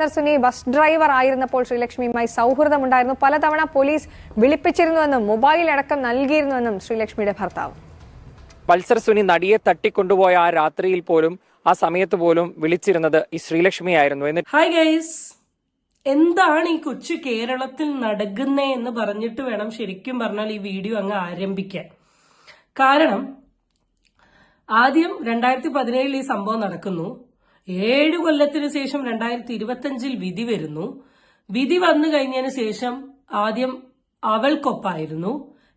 Sir Suni bus driver ആയിരുന്നപ്പോൾ ശ്രീലക്ഷ്മിയുമായി സൗഹൃദമുണ്ടായിരുന്നു. പലതവണ police വിളിപ്പിച്ചിരുന്നുവെന്നും mobile അടക്കം നൽകിയിരുന്നുവെന്നും ശ്രീലക്ഷ്മിയുടെ ഭർത്താവ്. പൾസർ സുനി നടിയെ തട്ടിക്കൊണ്ടുപോയ ആ രാത്രിയിൽ പോലും ആ സമയത്ത് പോലും വിളിച്ചിരുന്നത് ഈ ശ്രീലക്ഷ്മിയായിരുന്നു. എന്ന് ഹായ് ഗൈസ് എന്താണ് ഈ കൊച്ചു കേരളത്തിൽ നടക്കുന്നേ എന്ന് പറഞ്ഞിട്ട് വേണം ശരിക്കും പറഞ്ഞാൽ ഈ വീഡിയോ അങ്ങ് ആരംഭിക്കാൻ. കാരണം ആദ്യം രണ്ടായിരത്തി പതിനേഴിൽ ഈ സംഭവം നടക്കുന്നു. ഏഴു കൊല്ലത്തിന് ശേഷം രണ്ടായിരത്തി ഇരുപത്തിയഞ്ചിൽ വിധി വരുന്നു. വിധി വന്നു കഴിഞ്ഞതിന് ശേഷം ആദ്യം അവൾക്കൊപ്പായിരുന്നു.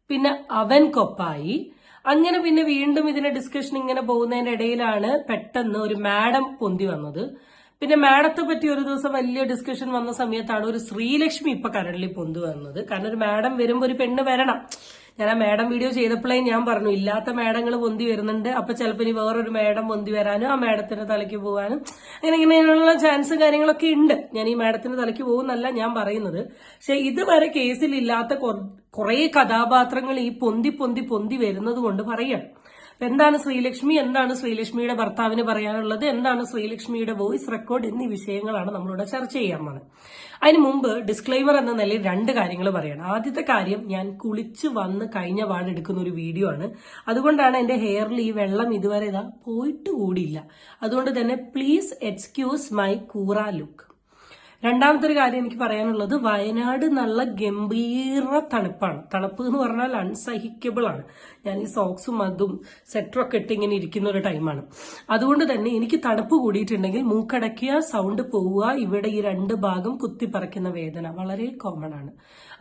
പിന്നെ അവൻകൊപ്പായി അങ്ങനെ പിന്നെ വീണ്ടും ഇതിന്റെ ഡിസ്കഷൻ ഇങ്ങനെ പോകുന്നതിന്റെ ഇടയിലാണ് പെട്ടെന്ന് ഒരു മാഡം പൊന്തി വന്നത്. പിന്നെ മാഡത്തെ പറ്റി ഒരു ദിവസം വലിയ ഡിസ്കഷൻ വന്ന സമയത്താണ് ഒരു ശ്രീലക്ഷ്മി ഇപ്പൊ കരളിൽ പൊന്തു വന്നത് കാരണം ഒരു മാഡം വരുമ്പോ ഒരു പെണ്ണ് വരണം. ഞാൻ ആ മാഡം വീഡിയോ ചെയ്തപ്പോഴേ ഞാൻ പറഞ്ഞു ഇല്ലാത്ത മാഡങ്ങൾ പൊന്തി വരുന്നുണ്ട്. അപ്പൊ ചിലപ്പോൾ ഇനി വേറൊരു മാഡം പൊന്തി വരാനും ആ മാഡത്തിന്റെ തലയ്ക്ക് പോകാനും. അങ്ങനെ ഇങ്ങനെയുള്ള ചാൻസും കാര്യങ്ങളൊക്കെ ഉണ്ട്. ഞാൻ ഈ മാഡത്തിന്റെ തലയ്ക്ക് പോകുന്നല്ല ഞാൻ പറയുന്നത്. പക്ഷെ ഇതുവരെ കേസിലില്ലാത്ത കുറെ കഥാപാത്രങ്ങൾ ഈ പൊന്തി പൊന്തി പൊന്തി വരുന്നത് കൊണ്ട് പറയാണ്. എന്താണ് ശ്രീലക്ഷ്മി എന്താണ് ശ്രീലക്ഷ്മിയുടെ ഭർത്താവിന് പറയാനുള്ളത് എന്താണ് ശ്രീലക്ഷ്മിയുടെ വോയിസ് റെക്കോർഡ് എന്നീ വിഷയങ്ങളാണ് നമ്മളിവിടെ ചർച്ച ചെയ്യാൻ പോകുന്നത്. അതിന് മുമ്പ് ഡിസ്ക്ലൈമർ എന്ന നിലയിൽ രണ്ട് കാര്യങ്ങൾ പറയണം. ആദ്യത്തെ കാര്യം ഞാൻ കുളിച്ച് വന്ന് കഴിഞ്ഞ പാട് എടുക്കുന്ന ഒരു വീഡിയോ ആണ്. അതുകൊണ്ടാണ് എന്റെ ഹെയറിൽ ഈ വെള്ളം ഇതുവരെ ഇതാ പോയിട്ട് കൂടിയില്ല. അതുകൊണ്ട് തന്നെ പ്ലീസ് എക്സ്ക്യൂസ് മൈ കൂറ ലുക്ക് രണ്ടാമത്തെ ഒരു കാര്യം എനിക്ക് പറയാനുള്ളത് വയനാട് നല്ല ഗംഭീര തണുപ്പാണ്. തണുപ്പ് എന്ന് പറഞ്ഞാൽ അൺസഹിക്കബിൾ ആണ്. ഞാൻ ഈ സോക്സും അതും സെറ്ററൊക്കെ ഇട്ട് ഇങ്ങനെ ഇരിക്കുന്ന ഒരു ടൈമാണ് അതുകൊണ്ട് തന്നെ എനിക്ക് തണുപ്പ് കൂടിയിട്ടുണ്ടെങ്കിൽ മൂക്കടക്കിയ സൗണ്ട് പോവുക ഇവിടെ ഈ രണ്ട് ഭാഗം കുത്തിപ്പറയ്ക്കുന്ന വേദന വളരെ കോമൺ ആണ്.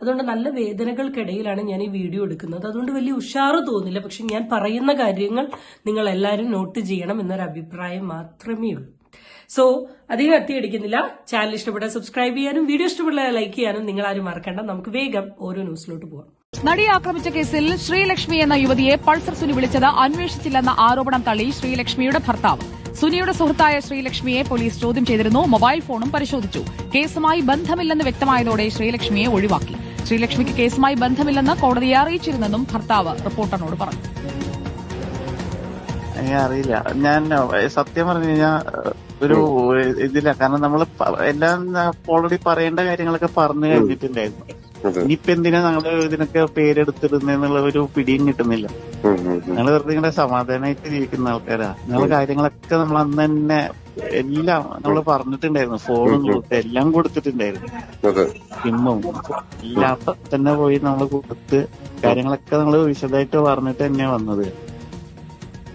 അതുകൊണ്ട് നല്ല വേദനകൾക്കിടയിലാണ് ഞാൻ ഈ വീഡിയോ എടുക്കുന്നത്. അതുകൊണ്ട് വലിയ ഉഷാറ് തോന്നില്ല. പക്ഷെ ഞാൻ പറയുന്ന കാര്യങ്ങൾ നിങ്ങൾ എല്ലാവരും നോട്ട് ചെയ്യണം എന്നൊരു അഭിപ്രായം മാത്രമേ ഉള്ളൂ. സോ അധികം എത്തിയടിക്കുന്നില്ല ചാനൽ ഇഷ്ടപ്പെട്ട സബ്സ്ക്രൈബ് ചെയ്യാനും വീഡിയോ ഇഷ്ടപ്പെട്ട ലൈക്ക് ചെയ്യാനും നിങ്ങൾ ആരും മറക്കണ്ട. നമുക്ക് വേഗം ഓരോ ന്യൂസിലോട്ട് പോവാം. നടിയെ ആക്രമിച്ച കേസിൽ ശ്രീലക്ഷ്മി എന്ന യുവതിയെ പൾസർ സുനി വിളിച്ചത് അന്വേഷിച്ചില്ലെന്ന ആരോപണം തള്ളി ശ്രീലക്ഷ്മിയുടെ ഭർത്താവ്. സുനിയുടെ സുഹൃത്തായ ശ്രീലക്ഷ്മിയെ പോലീസ് ചോദ്യം ചെയ്തിരുന്നു. മൊബൈൽ ഫോണും പരിശോധിച്ചു. കേസുമായി ബന്ധമില്ലെന്ന് വ്യക്തമായതോടെ ശ്രീലക്ഷ്മിയെ ഒഴിവാക്കി. ശ്രീലക്ഷ്മിക്ക് കേസുമായി ബന്ധമില്ലെന്ന് കോടതിയെ അറിയിച്ചിരുന്നെന്നും ഭർത്താവ് റിപ്പോർട്ടറിനോട് പറഞ്ഞു. അറിയില്ല. ഞാൻ സത്യം പറഞ്ഞു കഴിഞ്ഞാൽ ഒരു ഇതില്ല. കാരണം നമ്മൾ എല്ലാം ഓൾറെഡി പറയേണ്ട കാര്യങ്ങളൊക്കെ പറഞ്ഞു കഴിഞ്ഞിട്ടുണ്ടായിരുന്നു. ഇനിയിപ്പോ എന്തിനാ ഞങ്ങൾ ഇതിനൊക്കെ പേരെടുത്തിരുന്നുള്ള ഒരു പിടിയും കിട്ടുന്നില്ല. ഞങ്ങൾ വെറുതെ ഇങ്ങനെ സമാധാനമായിട്ട് ജീവിക്കുന്ന ആൾക്കാരാ. ഞങ്ങൾ കാര്യങ്ങളൊക്കെ നമ്മൾ അന്ന് തന്നെ എല്ലാം നമ്മൾ പറഞ്ഞിട്ടുണ്ടായിരുന്നു. ഫോണും കൊടുത്ത് എല്ലാം കൊടുത്തിട്ടുണ്ടായിരുന്നു. സിമ്മും എല്ലാം തന്നെ പോയി നമ്മൾ കൊടുത്ത് കാര്യങ്ങളൊക്കെ നമ്മൾ വിശദമായിട്ട് പറഞ്ഞിട്ട് തന്നെയാ വന്നത്.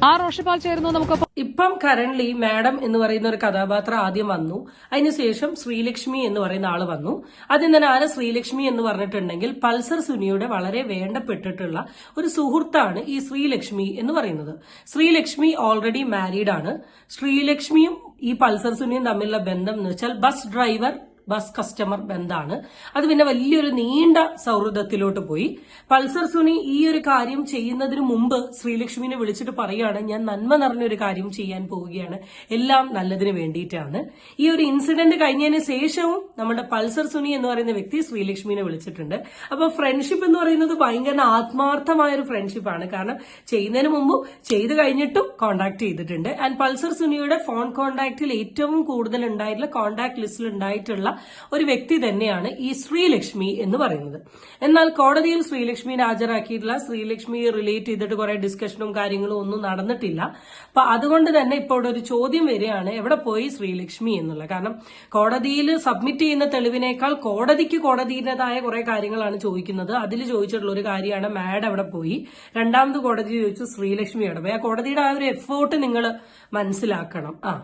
ആ റോഷിപാൽ ചേർന്നു നമുക്ക് ഇപ്പം കറന്റ് മാഡം എന്ന് പറയുന്ന ഒരു കഥാപാത്രം ആദ്യം വന്നു. അതിനുശേഷം ശ്രീലക്ഷ്മി എന്ന് പറയുന്ന ആൾ വന്നു. ആദ്യം തന്നെ ആരെ ശ്രീലക്ഷ്മി എന്ന് പറഞ്ഞിട്ടുണ്ടെങ്കിൽ പൾസർ സുനിയുടെ വളരെ വേണ്ടപ്പെട്ടിട്ടുള്ള ഒരു സുഹൃത്താണ് ഈ ശ്രീലക്ഷ്മി എന്ന് പറയുന്നത്. ശ്രീലക്ഷ്മി ഓൾറെഡി മാരീഡ് ആണ്. ശ്രീലക്ഷ്മിയും ഈ പൾസർ സുനിയും തമ്മിലുള്ള ബന്ധം എന്ന് വെച്ചാൽ ബസ് ഡ്രൈവർ ബസ് കസ്റ്റമർ ബന്ധാണ്. അത് പിന്നെ വലിയൊരു നീണ്ട സൗഹൃദത്തിലോട്ട് പോയി. പൾസർ സുനി ഈ ഒരു കാര്യം ചെയ്യുന്നതിന് മുമ്പ് ശ്രീലക്ഷ്മിനെ വിളിച്ചിട്ട് പറയുകയാണ് ഞാൻ നന്മ നിറഞ്ഞൊരു കാര്യം ചെയ്യാൻ പോവുകയാണ്. എല്ലാം നല്ലതിന് വേണ്ടിയിട്ടാണ്. ഈ ഒരു ഇൻസിഡന്റ് കഴിഞ്ഞതിന് ശേഷവും നമ്മുടെ പൾസർ സുനി എന്ന് പറയുന്ന വ്യക്തി ശ്രീലക്ഷ്മിനെ വിളിച്ചിട്ടുണ്ട്. അപ്പൊ ഫ്രണ്ട്ഷിപ്പ് എന്ന് പറയുന്നത് ഭയങ്കര ആത്മാർത്ഥമായ ഒരു ഫ്രണ്ട്ഷിപ്പാണ് കാരണം ചെയ്യുന്നതിന് മുമ്പും ചെയ്തു കഴിഞ്ഞിട്ടും കോണ്ടാക്ട് ചെയ്തിട്ടുണ്ട്. ആൻഡ് പൾസർ സുനിയുടെ ഫോൺ കോണ്ടാക്റ്റിൽ ഏറ്റവും കൂടുതൽ ഉണ്ടായിട്ടുള്ള കോണ്ടാക്ട് ലിസ്റ്റിൽ ഉണ്ടായിട്ടുള്ള ഒരു വ്യക്തി തന്നെയാണ് ഈ ശ്രീലക്ഷ്മി എന്ന് പറയുന്നത്. എന്നാൽ കോടതിയിൽ ശ്രീലക്ഷ്മിയെ ഹാജരാക്കിയിട്ടുള്ള ശ്രീലക്ഷ്മി റിലേറ്റ് ചെയ്തിട്ട് കുറെ ഡിസ്കഷനും കാര്യങ്ങളും ഒന്നും നടന്നിട്ടില്ല. അപ്പൊ അതുകൊണ്ട് തന്നെ ഇപ്പോൾ ഒരു ചോദ്യം വരികയാണ് എവിടെ പോയി ശ്രീലക്ഷ്മി എന്നുള്ളത് കാരണം കോടതിയിൽ സബ്മിറ്റ് ചെയ്യുന്ന തെളിവിനേക്കാൾ കോടതിക്ക് കോടതിയുടേതായ കുറെ കാര്യങ്ങളാണ് ചോദിക്കുന്നത്. അതിൽ ചോദിച്ചിട്ടുള്ള ഒരു കാര്യമാണ് മാഡ് അവിടെ പോയി? രണ്ടാമത് കോടതി ചോദിച്ചു ശ്രീലക്ഷ്മി അവിടെ പോയി? ആ കോടതിയുടെ ആ ഒരു എഫേർട്ട് നിങ്ങൾ മനസ്സിലാക്കണം. ആ.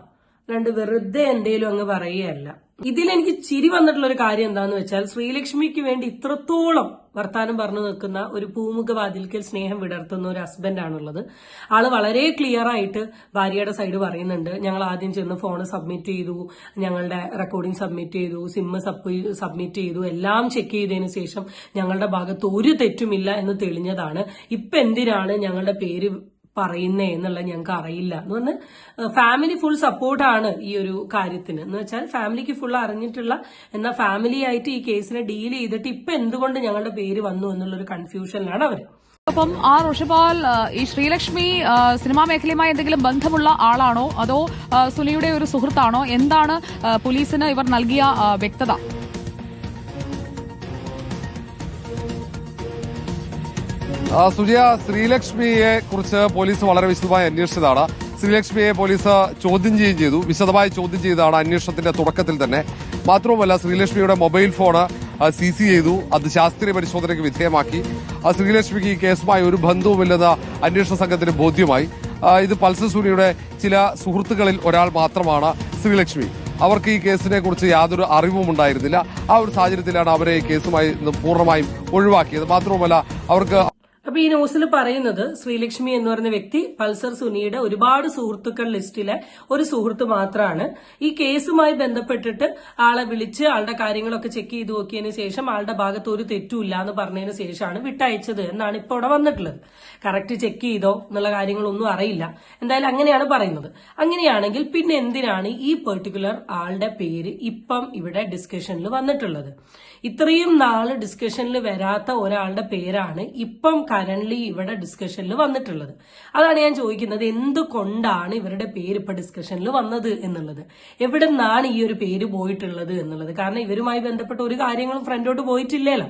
രണ്ട് വെറുതെ എന്തേലും അങ്ങ് പറയുകയല്ല. ഇതിൽ എനിക്ക് ചിരി വന്നിട്ടുള്ള ഒരു കാര്യം എന്താന്ന് വെച്ചാൽ ശ്രീലക്ഷ്മിക്ക് വേണ്ടി ഇത്രത്തോളം വർത്താനം പറഞ്ഞു നിൽക്കുന്ന ഒരു പൂമുഖവാതിൽക്കൽ സ്നേഹം വിടർത്തുന്ന ഒരു ഹസ്ബൻഡ് ആണുള്ളത്. ആൾ വളരെ ക്ലിയർ ആയിട്ട് ഭാര്യയുടെ സൈഡ് പറയുന്നുണ്ട്. ഞങ്ങൾ ആദ്യം ചെന്ന് ഫോൺ സബ്മിറ്റ് ചെയ്തു. ഞങ്ങളുടെ റെക്കോർഡിംഗ് സബ്മിറ്റ് ചെയ്തു. സിമ്മ് സബ്മിറ്റ് ചെയ്തു. എല്ലാം ചെക്ക് ചെയ്തതിന് ശേഷം ഞങ്ങളുടെ ഭാഗത്ത് ഒരു തെറ്റുമില്ല എന്ന് തെളിഞ്ഞതാണ്. ഇപ്പൊ എന്തിനാണ് ഞങ്ങളുടെ പേര് പറയുന്നേ എന്നുള്ളത് ഞങ്ങൾക്ക് അറിയില്ല. എന്ന് പറഞ്ഞ് ഫാമിലി ഫുൾ സപ്പോർട്ടാണ് ഈ ഒരു കാര്യത്തിന്. എന്ന് വെച്ചാൽ ഫാമിലിക്ക് ഫുൾ അറിഞ്ഞിട്ടുള്ള എന്നാൽ ഫാമിലി ആയിട്ട് ഈ കേസിനെ ഡീൽ ചെയ്തിട്ട് ഇപ്പൊ എന്തുകൊണ്ട് ഞങ്ങളുടെ പേര് വന്നു എന്നുള്ള ഒരു കൺഫ്യൂഷനിലാണ് അവർ അപ്പം ആ ഋഷിപാൽ ഈ ശ്രീലക്ഷ്മി സിനിമാ മേഖലയുമായി എന്തെങ്കിലും ബന്ധമുള്ള ആളാണോ? അതോ സുനിയുടെ ഒരു സുഹൃത്താണോ? എന്താണ് പോലീസിന് ഇവർ നൽകിയ വ്യക്തത? സുജയ ശ്രീലക്ഷ്മിയെ കുറിച്ച് പോലീസ് വളരെ വിശദമായി അന്വേഷിച്ചതാണ്. ശ്രീലക്ഷ്മിയെ പോലീസ് ചോദ്യം ചെയ്യുകയും ചെയ്തു. വിശദമായി ചോദ്യം ചെയ്തതാണ് അന്വേഷണത്തിന്റെ തുടക്കത്തിൽ തന്നെ. മാത്രവുമല്ല ശ്രീലക്ഷ്മിയുടെ മൊബൈൽ ഫോണ് സീസ് ചെയ്തു. അത് ശാസ്ത്രീയ പരിശോധനയ്ക്ക് വിധേയമാക്കി. ശ്രീലക്ഷ്മിക്ക് ഈ കേസുമായി ഒരു ബന്ധവുമില്ലെന്ന് അന്വേഷണ സംഘത്തിന് ബോധ്യമായി. ഇത് പൾസർ സൂര്യയുടെ ചില സുഹൃത്തുക്കളിൽ ഒരാൾ മാത്രമാണ് ശ്രീലക്ഷ്മി. അവർക്ക് ഈ കേസിനെ കുറിച്ച് യാതൊരു അറിവും ഉണ്ടായിരുന്നില്ല. ആ ഒരു സാഹചര്യത്തിലാണ് അവരെ ഈ കേസുമായി പൂർണമായും ഒഴിവാക്കിയത്. മാത്രവുമല്ല അവർക്ക് അപ്പൊ ഈ ന്യൂസിൽ പറയുന്നത് ശ്രീലക്ഷ്മി എന്ന് പറയുന്ന വ്യക്തി പൾസർ സുനിയുടെ ഒരുപാട് സുഹൃത്തുക്കൾ ലിസ്റ്റിലെ ഒരു സുഹൃത്ത് മാത്രമാണ് ഈ കേസുമായി ബന്ധപ്പെട്ടിട്ട് ആളെ വിളിച്ച് ആളുടെ കാര്യങ്ങളൊക്കെ ചെക്ക് ചെയ്ത് നോക്കിയതിനു ശേഷം ആളുടെ ഭാഗത്ത് ഒരു തെറ്റുമില്ല എന്ന് പറഞ്ഞതിന് ശേഷമാണ് വിട്ടയച്ചത് എന്നാണ് ഇപ്പോൾ ഇവിടെ വന്നിട്ടുള്ളത്. കറക്റ്റ് ചെക്ക് ചെയ്തോ എന്നുള്ള കാര്യങ്ങളൊന്നും അറിയില്ല. എന്തായാലും അങ്ങനെയാണ് പറയുന്നത്. അങ്ങനെയാണെങ്കിൽ പിന്നെ എന്തിനാണ് ഈ പെർട്ടിക്കുലർ ആളുടെ പേര് ഇപ്പം ഇവിടെ ഡിസ്കഷനിൽ വന്നിട്ടുള്ളത്? ഇത്രയും നാൾ ഡിസ്കഷനിൽ വരാത്ത ഒരാളുടെ പേരാണ് ഇപ്പം കറന്റ് ഇവിടെ ഡിസ്കഷനിൽ വന്നിട്ടുള്ളത്. അതാണ് ഞാൻ ചോദിക്കുന്നത് എന്തുകൊണ്ടാണ് ഇവരുടെ പേര് ഇപ്പൊ ഡിസ്കഷനിൽ വന്നത് എന്നുള്ളത്? എവിടെ നിന്നാണ് ഈ ഒരു പേര് പോയിട്ടുള്ളത് എന്നുള്ളത്? കാരണം ഇവരുമായി ബന്ധപ്പെട്ട ഒരു കാര്യങ്ങളും ഫ്രണ്ടോട്ട് പോയിട്ടില്ലല്ലോ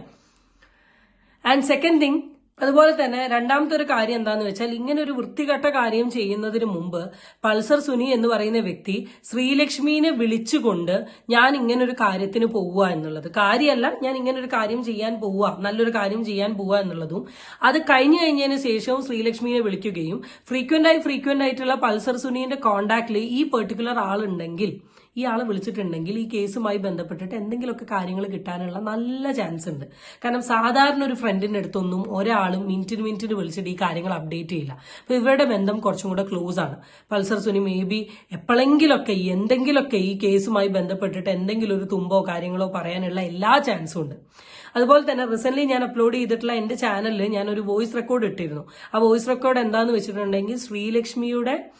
ആൻഡ് സെക്കൻഡ് തിങ് അതുപോലെ തന്നെ രണ്ടാമത്തെ ഒരു കാര്യം എന്താന്ന് വെച്ചാൽ ഇങ്ങനെ ഒരു വൃത്തികെട്ട കാര്യം ചെയ്യുന്നതിന് മുമ്പ് പൾസർ സുനി എന്ന് പറയുന്ന വ്യക്തി ശ്രീലക്ഷ്മിനെ വിളിച്ചുകൊണ്ട് ഞാൻ ഇങ്ങനെ ഒരു കാര്യത്തിന് പോവുക എന്നുള്ളത്. കാര്യമല്ല ഞാൻ ഇങ്ങനെ ഒരു കാര്യം ചെയ്യാൻ പോവുക നല്ലൊരു കാര്യം ചെയ്യാൻ പോവുക എന്നുള്ളതും അത് കഴിഞ്ഞു കഴിഞ്ഞതിന് ശേഷവും ശ്രീലക്ഷ്മിയെ വിളിക്കുകയും ഫ്രീക്വന്റ് ആയി ഫ്രീക്വന്റ് ആയിട്ടുള്ള പൾസർ സുനിന്റെ കോണ്ടാക്റ്റിൽ ഈ പെർട്ടിക്കുലർ ആളുണ്ടെങ്കിൽ ആളെ വിളിച്ചിട്ടുണ്ടെങ്കിൽ ഈ കേസുമായി ബന്ധപ്പെട്ടിട്ട് എന്തെങ്കിലുമൊക്കെ കാര്യങ്ങൾ കിട്ടാനുള്ള നല്ല ചാൻസ് ഉണ്ട്. കാരണം സാധാരണ ഒരു ഫ്രണ്ടിന്റെ അടുത്തൊന്നും ഒരാളും മിനിറ്റിന് മിനിറ്റിന് വിളിച്ചിട്ട് ഈ കാര്യങ്ങൾ അപ്ഡേറ്റ് ചെയ്യില്ല. അപ്പൊ ഇവരുടെ ബന്ധം കുറച്ചും കൂടെ ക്ലോസ് ആണ്. പൾസർ സുനി മേ ബി എപ്പോഴെങ്കിലൊക്കെ എന്തെങ്കിലുമൊക്കെ ഈ കേസുമായി ബന്ധപ്പെട്ടിട്ട് എന്തെങ്കിലും ഒരു തുമ്പോ കാര്യങ്ങളോ പറയാനുള്ള എല്ലാ ചാൻസും ഉണ്ട്. അതുപോലെ തന്നെ റീസെന്റ് ഞാൻ അപ്ലോഡ് ചെയ്തിട്ടുള്ള എന്റെ ചാനലിൽ ഞാൻ ഒരു വോയിസ് റെക്കോർഡ് ഇട്ടിരുന്നു. ആ വോയിസ് റെക്കോർഡ് എന്താന്ന് വെച്ചിട്ടുണ്ടെങ്കിൽ ശ്രീലക്ഷ്മിയുടെ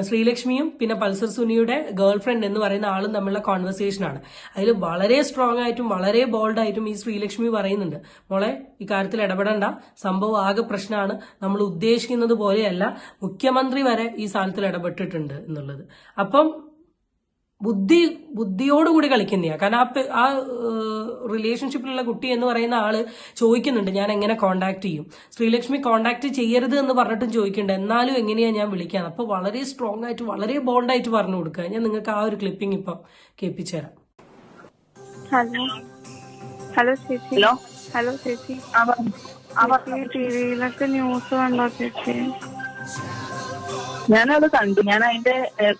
ശ്രീലക്ഷ്മിയും പിന്നെ പൾസർ സുനിയുടെ ഗേൾ ഫ്രണ്ട് എന്ന് പറയുന്ന ആളും തമ്മിലുള്ള കോൺവെർസേഷൻ ആണ്. അതിൽ വളരെ സ്ട്രോങ് ആയിട്ടും വളരെ ബോൾഡ് ആയിട്ടും ഈ ശ്രീലക്ഷ്മി പറയുന്നുണ്ട്. മോളെ ഈ കാര്യത്തിൽ ഇടപെടണ്ട. സംഭവം ആകെ പ്രശ്നമാണ്. നമ്മൾ ഉദ്ദേശിക്കുന്നത് പോലെയല്ല. മുഖ്യമന്ത്രി വരെ ഈ സാധനത്തിൽ ഇടപെട്ടിട്ടുണ്ട് എന്നുള്ളത്. അപ്പം ബുദ്ധി ബുദ്ധിയോടുകൂടി കളിക്കുന്നതാണ് കാരണം ആ ആ റിലേഷൻഷിപ്പിലുള്ള കുട്ടി എന്ന് പറയുന്ന ആൾ ചോദിക്കുന്നുണ്ട് ഞാൻ എങ്ങനെ കോണ്ടാക്ട് ചെയ്യും? ശ്രീലക്ഷ്മി കോണ്ടാക്ട് ചെയ്യരുത് എന്ന് പറഞ്ഞിട്ടും ചോദിക്കുന്നുണ്ട്. എന്നാലും എങ്ങനെയാണ് ഞാൻ വിളിക്കാൻ അപ്പൊ വളരെ സ്ട്രോങ് ആയിട്ട് വളരെ ബോണ്ടായിട്ട് പറഞ്ഞു കൊടുക്കുക. ഞാൻ നിങ്ങൾക്ക് ആ ഒരു ക്ലിപ്പിംഗ് ഇപ്പം കേൾപ്പിച്ചു തരാം ഹലോ. ഹലോ ചേച്ചി. ഹലോ. ഹലോ ചേച്ചി. ചേച്ചി ടിവിയിലൊക്കെ ന്യൂസ് കണ്ടോ ചേച്ചി? ഞാനത് കണ്ടു. ഞാൻ അതിന്റെ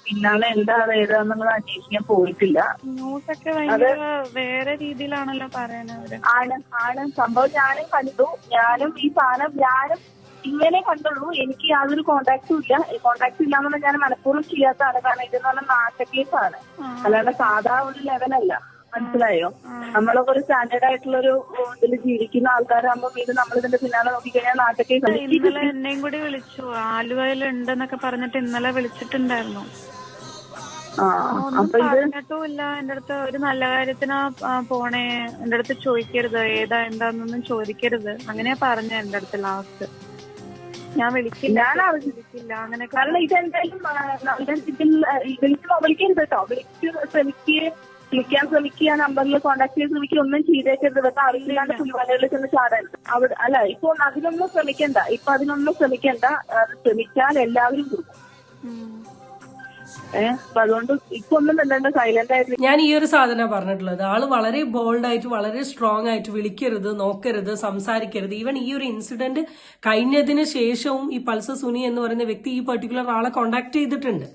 പിന്നാലെ എന്താണ് ഏതാന്നുള്ളത് അന്വേഷിക്കാൻ പോയിട്ടില്ല. ന്യൂസ് ഒക്കെ ഭയങ്കര വേറെ രീതിയിലാണല്ലോ പറയുന്നത് ആണ് ആണ്. സംഭവം ഞാനും കണ്ടു. ഞാനും ഈ സാധനം ഞാനും ഇങ്ങനെ കണ്ടുള്ളൂ. എനിക്ക് യാതൊരു കോണ്ടാക്റ്റും ഇല്ല. കോണ്ടാക്ട് ഇല്ലാന്നുള്ള ഞാൻ മനഃപൂർവം ചെയ്യാത്തതാണ്. കാരണം ഇതെന്ന് പറഞ്ഞാൽ നാട്ടക്കേസാണ് അല്ലാണ്ട് സാധാ ഒരു ലെവലല്ല മനസ്സിലായോ? നമ്മളൊക്കെ ഒരു സ്റ്റാൻഡേർഡ് ആയിട്ടുള്ള ഒരു ഇതിൽ ജീവിക്കുന്ന ആൾക്കാരാകുമ്പോൾ വീട് നമ്മൾ ഇതിന്റെ പിന്നാലെ നോക്കിക്കഴിഞ്ഞാൽ നാട്ടിലേക്ക് ഇന്നലെ എന്നെയും കൂടി വിളിച്ചു. ആലുവയിൽ ഉണ്ടെന്നൊക്കെ പറഞ്ഞിട്ട് ഇന്നലെ വിളിച്ചിട്ടുണ്ടായിരുന്നു. ില്ല ഒന്നും പറഞ്ഞിട്ടുമില്ല. എന്റെ അടുത്ത് ഒരു നല്ല കാര്യത്തിനാ പോണേ. എന്റെ അടുത്ത് ചോദിക്കരുത്. ഏതാ എന്താന്നൊന്നും ചോദിക്കരുത്. അങ്ങനെയാ പറഞ്ഞ എന്റെ അടുത്ത് ലാസ്റ്റ് ഞാൻ വിളിക്കില്ല. വിളിക്കില്ല. അങ്ങനെയൊക്കെ കാരണം ഇതെന്തായാലും വിളിക്കരുത് കേട്ടോ വിളിച്ച് ശ്രമിക്കുകയും വിളിക്കാൻ ശ്രമിക്കുക നമ്പറിൽ കോൺടാക്ട് ചെയ്യാൻ ശ്രമിക്കുക ഒന്നും ചെയ്തേക്കരുത്. വെറുതെ അറിയില്ലാണ്ട് പുൽവാലകളിൽ ചെന്ന് ചാടാൻ. അവിടെ അല്ല ഇപ്പൊ അതിനൊന്നും ശ്രമിക്കണ്ട. ഇപ്പൊ അതിനൊന്നും ശ്രമിക്കണ്ട. ശ്രമിച്ചാൽ എല്ലാവരും കൊടുക്കും ഞാൻ ഈ ഒരു സാധന പറഞ്ഞിട്ടുള്ളത്. ആൾ വളരെ ബോൾഡ് ആയിട്ട് വളരെ സ്ട്രോങ് ആയിട്ട് വിളിക്കരുത് നോക്കരുത് സംസാരിക്കരുത്. ഈവൻ ഈ ഒരു ഇൻസിഡന്റ് കഴിഞ്ഞതിന് ശേഷവും ഈ പൾസ സുനി എന്ന് പറയുന്ന വ്യക്തി ഈ പെർട്ടിക്കുലർ ആളെ കോണ്ടാക്ട് ചെയ്തിട്ടുണ്ട്.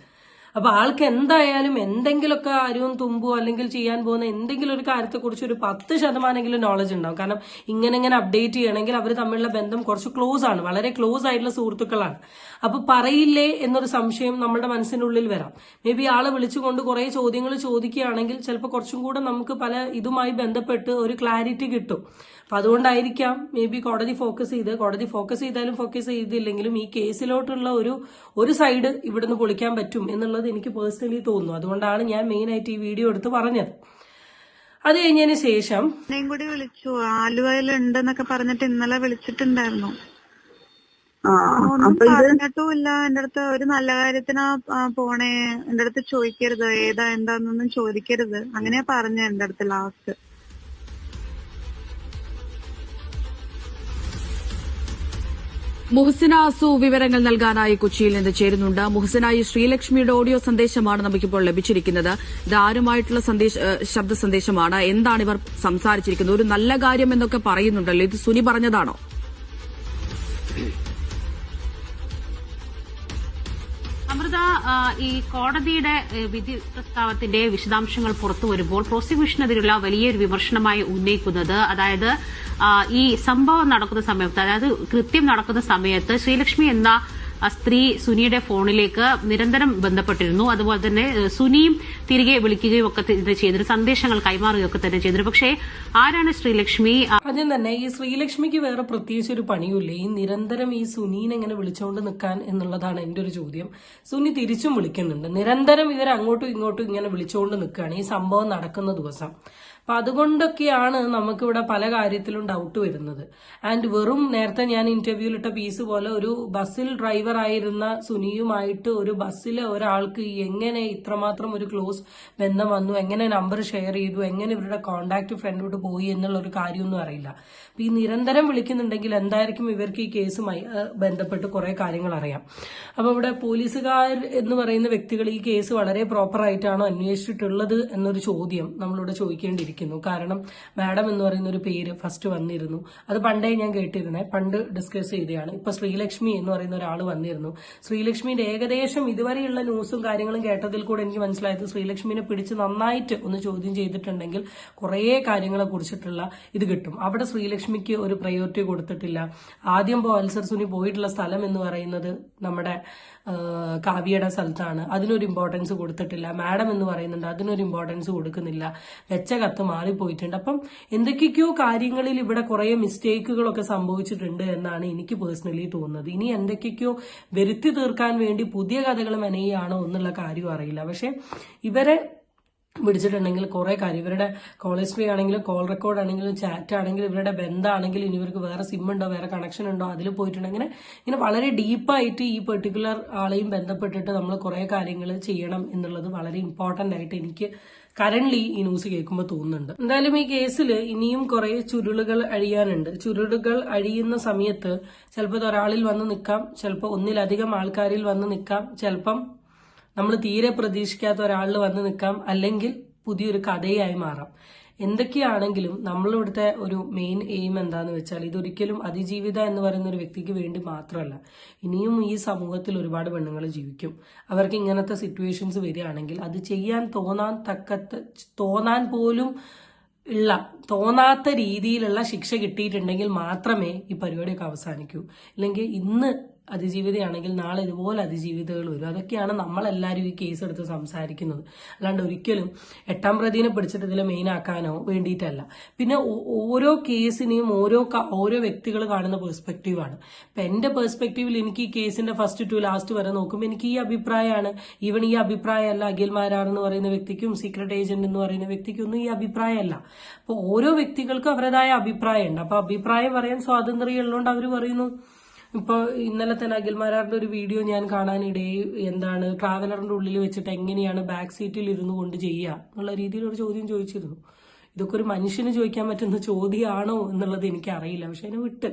അപ്പൊ ആൾക്ക് എന്തായാലും എന്തെങ്കിലുമൊക്കെ അരിവും തുമ്പോ അല്ലെങ്കിൽ ചെയ്യാൻ പോകുന്ന എന്തെങ്കിലും ഒരു കാര്യത്തെക്കുറിച്ച് ഒരു പത്ത് ശതമാനെങ്കിലും നോളജ് ഉണ്ടാവും. കാരണം ഇങ്ങനെ ഇങ്ങനെ അപ്ഡേറ്റ് ചെയ്യണമെങ്കിൽ അവർ തമ്മിലുള്ള ബന്ധം കുറച്ച് ക്ലോസ് ആണ്. വളരെ ക്ലോസ് ആയിട്ടുള്ള സുഹൃത്തുക്കളാണ്. അപ്പൊ പറയില്ലേ എന്നൊരു സംശയം നമ്മുടെ മനസ്സിനുള്ളിൽ വരാം. മേ ബി ആളെ വിളിച്ചുകൊണ്ട് കുറെ ചോദ്യങ്ങൾ ചോദിക്കുകയാണെങ്കിൽ ചിലപ്പോൾ കുറച്ചും കൂടെ നമുക്ക് പല ഇതുമായി ബന്ധപ്പെട്ട് ഒരു ക്ലാരിറ്റി കിട്ടും. അപ്പൊ അതുകൊണ്ടായിരിക്കാം മേ ബി കോടതി ഫോക്കസ് ചെയ്ത്. കോടതി ഫോക്കസ് ചെയ്താലും ഫോക്കസ് ചെയ്തില്ലെങ്കിലും ഈ കേസിലോട്ടുള്ള ഒരു ഒരു സൈഡ് ഇവിടുന്ന് പൊളിക്കാൻ പറ്റും എന്നുള്ളത് എനിക്ക് പേഴ്സണലി തോന്നുന്നു. അതുകൊണ്ടാണ് ഞാൻ മെയിൻ ആയിട്ട് ഈ വീഡിയോ എടുത്ത് പറഞ്ഞത്. അത് കഴിഞ്ഞതിന് ശേഷം കൂടി വിളിച്ചു. ആലുവയിൽ ഉണ്ടെന്നൊക്കെ പറഞ്ഞിട്ട് ഇന്നലെ വിളിച്ചിട്ടുണ്ടായിരുന്നു. അപ്പൊ എന്റെ അടുത്ത് ഒരു നല്ല കാര്യത്തിനാ പോണേ. എന്റെ അടുത്ത് ചോദിക്കരുത്. ഏതാ എന്താന്നൊന്നും ചോദിക്കരുത്. അങ്ങനെയാ പറഞ്ഞ എന്റെ അടുത്ത് ലാസ്റ്റ് മുഹസിന അസു വിവരങ്ങൾ നൽകാനായി കൊച്ചിയിൽ നിന്ന് ചേരുന്നുണ്ട്. മുഹസിനായി ശ്രീലക്ഷ്മിയുടെ ഓഡിയോ സന്ദേശമാണ് നമുക്കിപ്പോൾ ലഭിച്ചിരിക്കുന്നത്. ഇത് ആരുമായിട്ടുള്ള ശബ്ദ സന്ദേശമാണ്? എന്താണ് ഇവർ സംസാരിച്ചിരിക്കുന്നത്? ഒരു നല്ല കാര്യം എന്നൊക്കെ പറയുന്നുണ്ടല്ലോ. ഇത് സുനി പറഞ്ഞതാണോ? ഈ കോടതിയുടെ വിധി പ്രസ്താവത്തിന്റെ വിശദാംശങ്ങൾ പുറത്തു വരുമ്പോൾ പ്രോസിക്യൂഷനെതിരെയുള്ള വലിയൊരു വിമർശനമായി ഉന്നയിക്കുന്നത് അതായത് ഈ സംഭവം നടക്കുന്ന സമയത്ത് അതായത് കൃത്യം നടക്കുന്ന സമയത്ത് ശ്രീലക്ഷ്മി എന്ന ആ സ്ത്രീ സുനിയുടെ ഫോണിലേക്ക് നിരന്തരം ബന്ധപ്പെട്ടിരുന്നു. അതുപോലെ തന്നെ സുനിയും തിരികെ വിളിക്കുകയും ഒക്കെ ചെയ്തിരുന്നു. സന്ദേശങ്ങൾ കൈമാറുകയൊക്കെ തന്നെ ചെയ്തിരുന്നു. പക്ഷേ ആരാണ് ശ്രീലക്ഷ്മി? ആദ്യം തന്നെ ഈ ശ്രീലക്ഷ്മിക്ക് വേറെ പ്രത്യേകിച്ച് ഒരു പണിയുമില്ല. ഈ നിരന്തരം ഈ സുനീനെ ഇങ്ങനെ വിളിച്ചുകൊണ്ട് നിൽക്കാൻ എന്നുള്ളതാണ് എന്റെ ഒരു ചോദ്യം. സുനി തിരിച്ചും വിളിക്കുന്നുണ്ട്. നിരന്തരം ഇവർ അങ്ങോട്ടും ഇങ്ങോട്ടും ഇങ്ങനെ വിളിച്ചുകൊണ്ട് നിൽക്കുകയാണ് ഈ സംഭവം നടക്കുന്ന ദിവസം. അപ്പൊ അതുകൊണ്ടൊക്കെയാണ് നമുക്കിവിടെ പല കാര്യത്തിലും ഡൗട്ട് വരുന്നത്. ആൻഡ് വെറും നേരത്തെ ഞാൻ ഇന്റർവ്യൂലിട്ട പീസ് പോലെ ഒരു ബസ്സിൽ ഡ്രൈവർ ആയിരുന്ന സുനിയുമായിട്ട് ഒരു ബസ്സിലെ ഒരാൾക്ക് എങ്ങനെ ഇത്രമാത്രം ഒരു ക്ലോസ് ബന്ധം വന്നു എങ്ങനെ നമ്പർ ഷെയർ ചെയ്തു എങ്ങനെ ഇവരുടെ കോണ്ടാക്ട് ഫ്രണ്ടിലോട്ട് പോയി എന്നുള്ള ഒരു കാര്യമൊന്നും അറിയില്ല. അപ്പൊ ഈ നിരന്തരം വിളിക്കുന്നുണ്ടെങ്കിൽ എന്തായിരിക്കും ഇവർക്ക് ഈ കേസുമായി ബന്ധപ്പെട്ട് കുറെ കാര്യങ്ങൾ അറിയാം. അപ്പൊ ഇവിടെ പോലീസുകാർ എന്ന് പറയുന്ന വ്യക്തികൾ ഈ കേസ് വളരെ പ്രോപ്പറായിട്ടാണോ അന്വേഷിച്ചിട്ടുള്ളത് എന്നൊരു ചോദ്യം നമ്മളിവിടെ ചോദിക്കേണ്ടിയിരിക്കുന്നു കാരണം മാഡം എന്ന് പറയുന്ന ഒരു പേര് ഫസ്റ്റ് വന്നിരുന്നു. അത് പണ്ടേ ഞാൻ കേട്ടിരുന്നേ. പണ്ട് ഡിസ്കസ് ചെയ്തതാണ് ഇപ്പൊ ശ്രീലക്ഷ്മി എന്ന് പറയുന്ന ഒരാൾ വന്നിരുന്നു. ശ്രീലക്ഷ്മിയുടെ ഏകദേശം ഇതുവരെയുള്ള ന്യൂസും കാര്യങ്ങളും കേട്ടതിൽ കൂടെ എനിക്ക് മനസ്സിലായത് ശ്രീലക്ഷ്മിനെ പിടിച്ച് നന്നായിട്ട് ഒന്ന് ചോദ്യം ചെയ്തിട്ടുണ്ടെങ്കിൽ കുറേ കാര്യങ്ങളെ കുറിച്ചിട്ടുള്ള ഇത് കിട്ടും. അവിടെ ശ്രീലക്ഷ്മിക്ക് ഒരു പ്രയോറിറ്റി കൊടുത്തിട്ടില്ല. ആദ്യം പോൽസർ സുനി പോയിട്ടുള്ള സ്ഥലം എന്ന് പറയുന്നത് നമ്മുടെ കാവ്യയുടെ സ്ഥലത്താണ്. അതിനൊരു ഇമ്പോർട്ടൻസ് കൊടുത്തിട്ടില്ല. മാഡം എന്ന് പറയുന്നുണ്ട്. അതിനൊരു ഇമ്പോർട്ടൻസ് കൊടുക്കുന്നില്ല. വെച്ച കത്ത് മാറിപ്പോയിട്ടുണ്ട്. അപ്പം എന്തൊക്കെയൊക്കെയോ കാര്യങ്ങളിൽ ഇവിടെ കുറെ മിസ്റ്റേക്കുകളൊക്കെ സംഭവിച്ചിട്ടുണ്ട് എന്നാണ് എനിക്ക് പേഴ്സണലി തോന്നുന്നത്. ഇനി എന്തൊക്കെയൊക്കെയോ വരുത്തി തീർക്കാൻ വേണ്ടി പുതിയ കഥകൾ മെനയുകയാണോ എന്നുള്ള കാര്യം അറിയില്ല. പക്ഷെ ഇവരെ പിടിച്ചിട്ടുണ്ടെങ്കിൽ കുറേ കാര്യം. ഇവരുടെ കോൾ ഹിസ്റ്ററി ആണെങ്കിലും കോൾ റെക്കോർഡ് ആണെങ്കിലും ചാറ്റ് ആണെങ്കിലും ഇവരുടെ ബന്ധമാണെങ്കിലും ഇനി ഇവർക്ക് വേറെ സിം ഉണ്ടോ വേറെ കണക്ഷൻ ഉണ്ടോ അതിൽ പോയിട്ടുണ്ടെങ്കിൽ ഇങ്ങനെ വളരെ ഡീപ്പായിട്ട് ഈ പെർട്ടിക്കുലർ ആളെയും ബന്ധപ്പെട്ടിട്ട് നമ്മൾ കുറേ കാര്യങ്ങൾ ചെയ്യണം എന്നുള്ളത് വളരെ ഇമ്പോർട്ടന്റ് ആയിട്ട് എനിക്ക് കറന്റ് ഈ ന്യൂസ് കേൾക്കുമ്പോൾ തോന്നുന്നുണ്ട്. എന്തായാലും ഈ കേസിൽ ഇനിയും കുറെ ചുരുളുകൾ അഴിയാനുണ്ട്. ചുരുളുകൾ അഴിയുന്ന സമയത്ത് ചിലപ്പോൾ ഒരാളിൽ വന്ന് നിൽക്കാം ചിലപ്പോൾ ഒന്നിലധികം ആൾക്കാരിൽ വന്ന് നിൽക്കാം ചിലപ്പം നമ്മൾ തീരെ പ്രതീക്ഷിക്കാത്ത ഒരാളിൽ വന്ന് നിൽക്കാം അല്ലെങ്കിൽ പുതിയൊരു കഥയായി മാറാം. എന്തൊക്കെയാണെങ്കിലും നമ്മളിവിടുത്തെ ഒരു മെയിൻ എയിം എന്താന്ന് വെച്ചാൽ ഇതൊരിക്കലും അതിജീവിത എന്ന് പറയുന്ന ഒരു വ്യക്തിക്ക് വേണ്ടി മാത്രമല്ല. ഇനിയും ഈ സമൂഹത്തിൽ ഒരുപാട് പെണ്ണുങ്ങൾ ജീവിക്കും. അവർക്ക് ഇങ്ങനത്തെ സിറ്റുവേഷൻസ് വരികയാണെങ്കിൽ അത് ചെയ്യാൻ തോന്നാൻ തക്കത്ത് തോന്നാൻ പോലും ഉള്ള തോന്നാത്ത രീതിയിലുള്ള ശിക്ഷ കിട്ടിയിട്ടുണ്ടെങ്കിൽ മാത്രമേ ഈ പരിപാടിയൊക്കെ അവസാനിക്കൂ. ഇല്ലെങ്കിൽ ഇന്ന് അതിജീവിതയാണെങ്കിൽ നാളെ ഇതുപോലെ അതിജീവിതകൾ വരും. അതൊക്കെയാണ് നമ്മളെല്ലാവരും ഈ കേസ് എടുത്ത് സംസാരിക്കുന്നത്. അല്ലാണ്ട് ഒരിക്കലും എട്ടാം പ്രതിനെ പിടിച്ചിട്ട് ഇതിൽ മെയിൻ ആക്കാനോ വേണ്ടിയിട്ടല്ല. പിന്നെ ഓരോ കേസിനെയും ഓരോ ഓരോ വ്യക്തികൾ കാണുന്ന പെർസ്പെക്റ്റീവാണ് ഇപ്പൊ എന്റെ പെർസ്പെക്റ്റീവിൽ എനിക്ക് ഈ കേസിന്റെ ഫസ്റ്റ് ടു ലാസ്റ്റ് വരെ നോക്കുമ്പോൾ എനിക്ക് ഈ അഭിപ്രായമാണ് ഈവൺ ഈ അഭിപ്രായമല്ല അഖിൽ മാരാർ പറയുന്ന വ്യക്തിക്കും സീക്രട്ട് ഏജന്റ് എന്ന് പറയുന്ന വ്യക്തിക്കും ഒന്നും ഈ അഭിപ്രായമല്ല. അപ്പോൾ ഓരോ വ്യക്തികൾക്കും അവരുടേതായ അഭിപ്രായമുണ്ട്. അപ്പൊ അഭിപ്രായം പറയാൻ സ്വാതന്ത്ര്യം ഉള്ളതുകൊണ്ട് അവർ പറയുന്നു ഇപ്പൊ ഇന്നലെ തന്നെ അഖിൽമാരാറിന്റെ ഒരു വീഡിയോ ഞാൻ കാണാനിടയിൽ എന്താണ് ട്രാവലറിന്റെ ഉള്ളിൽ വെച്ചിട്ട് എങ്ങനെയാണ് ബാക്ക് സീറ്റിൽ ഇരുന്നു കൊണ്ട് ചെയ്യുക എന്നുള്ള രീതിയിൽ ഒരു ചോദ്യം ചോദിച്ചിരുന്നു. ഇതൊക്കെ ഒരു മനുഷ്യന് ചോദിക്കാൻ പറ്റുന്ന ചോദ്യമാണോ എന്നുള്ളത് എനിക്ക് അറിയില്ല പക്ഷെ അതിനെ വിട്ട്.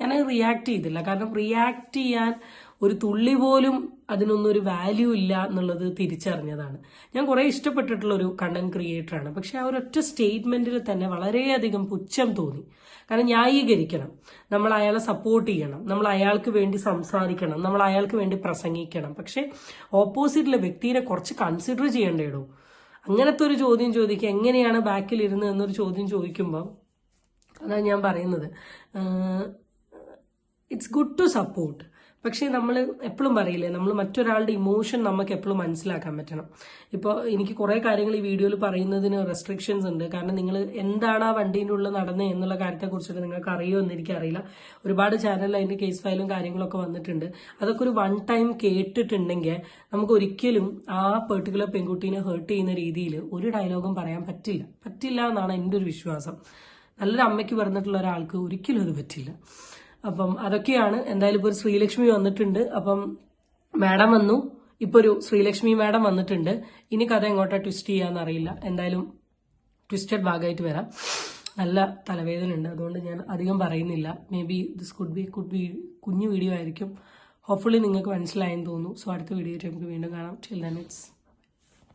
ഞാൻ റിയാക്ട് ചെയ്തില്ല. കാരണം റിയാക്ട് ചെയ്യാൻ ഒരു തുള്ളി പോലും അതിനൊന്നും ഒരു വാല്യൂ ഇല്ല എന്നുള്ളത് തിരിച്ചറിഞ്ഞതാണ്. ഞാൻ കുറേ ഇഷ്ടപ്പെട്ടിട്ടുള്ള ഒരു കണ്ടന്റ് ക്രിയേറ്ററാണ് പക്ഷെ ആ ഒരൊറ്റ സ്റ്റേറ്റ്മെന്റിൽ തന്നെ വളരെയധികം പുച്ഛം തോന്നി. കാരണം ന്യായീകരിക്കണം. നമ്മൾ അയാളെ സപ്പോർട്ട് ചെയ്യണം. നമ്മൾ അയാൾക്ക് വേണ്ടി സംസാരിക്കണം. നമ്മൾ അയാൾക്ക് വേണ്ടി പ്രസംഗിക്കണം. പക്ഷെ ഓപ്പോസിറ്റിലെ വ്യക്തിയെ കുറച്ച് കൺസിഡർ ചെയ്യേണ്ടേടോ അങ്ങനത്തെ ഒരു ചോദ്യം ചോദിക്കുക എങ്ങനെയാണ് ബാക്കിൽ ഇരുന്ന് എന്നൊരു ചോദ്യം ചോദിക്കുമ്പോൾ അതാണ് ഞാൻ പറയുന്നത് ഇറ്റ്സ് ഗുഡ് ടു സപ്പോർട്ട് പക്ഷേ നമ്മൾ എപ്പോഴും പറയില്ലേ നമ്മൾ മറ്റൊരാളുടെ ഇമോഷൻ നമുക്ക് എപ്പോഴും മനസ്സിലാക്കാൻ പറ്റണം. ഇപ്പോൾ എനിക്ക് കുറേ കാര്യങ്ങൾ ഈ വീഡിയോയിൽ പറയുന്നതിന് റെസ്ട്രിക്ഷൻസ് ഉണ്ട്. കാരണം നിങ്ങൾ എന്താണ് ആ വണ്ടീന്റെ ഉള്ളിൽ നടന്നത് എന്നുള്ള കാര്യത്തെക്കുറിച്ചിട്ട് നിങ്ങൾക്ക് അറിയുമോ എന്ന് എനിക്കറിയില്ല. ഒരുപാട് ചാനലിൽ അതിന്റെ കേസ് ഫയലും കാര്യങ്ങളൊക്കെ വന്നിട്ടുണ്ട്. അതൊക്കെ ഒരു വൺ ടൈം കേട്ടിട്ടുണ്ടെങ്കിൽ നമുക്ക് ഒരിക്കലും ആ പെർട്ടിക്കുലർ പെൺകുട്ടീനെ ഹേർട്ട് ചെയ്യുന്ന രീതിയിൽ ഒരു ഡയലോഗും പറയാൻ പറ്റില്ല. പറ്റില്ല എന്നാണ് എന്റെ ഒരു വിശ്വാസം. നല്ലൊരു അമ്മയ്ക്ക് പറഞ്ഞിട്ടുള്ള ഒരാൾക്ക് ഒരിക്കലും അത് പറ്റില്ല. അപ്പം അതൊക്കെയാണ്. എന്തായാലും ഇപ്പോൾ ഒരു ശ്രീലക്ഷ്മി വന്നിട്ടുണ്ട്. അപ്പം മാഡം വന്നു. ഇപ്പൊ ഒരു ശ്രീലക്ഷ്മി മാഡം വന്നിട്ടുണ്ട്. ഇനി കഥ എങ്ങോട്ടാ ട്വിസ്റ്റ് ചെയ്യാന്ന് അറിയില്ല. എന്തായാലും ട്വിസ്റ്റഡ് ഭാഗമായിട്ട് വരാം. നല്ല തലവേദന ഉണ്ട്. അതുകൊണ്ട് ഞാൻ അധികം പറയുന്നില്ല. Maybe this could be could be കുഞ്ഞു വീഡിയോ ആയിരിക്കും. ഹോപ്പ്ഫുള്ളി നിങ്ങൾക്ക് മനസ്സിലായെന്ന് തോന്നുന്നു. സോ അടുത്ത വീഡിയോ നമുക്ക് വീണ്ടും കാണാം. Till it's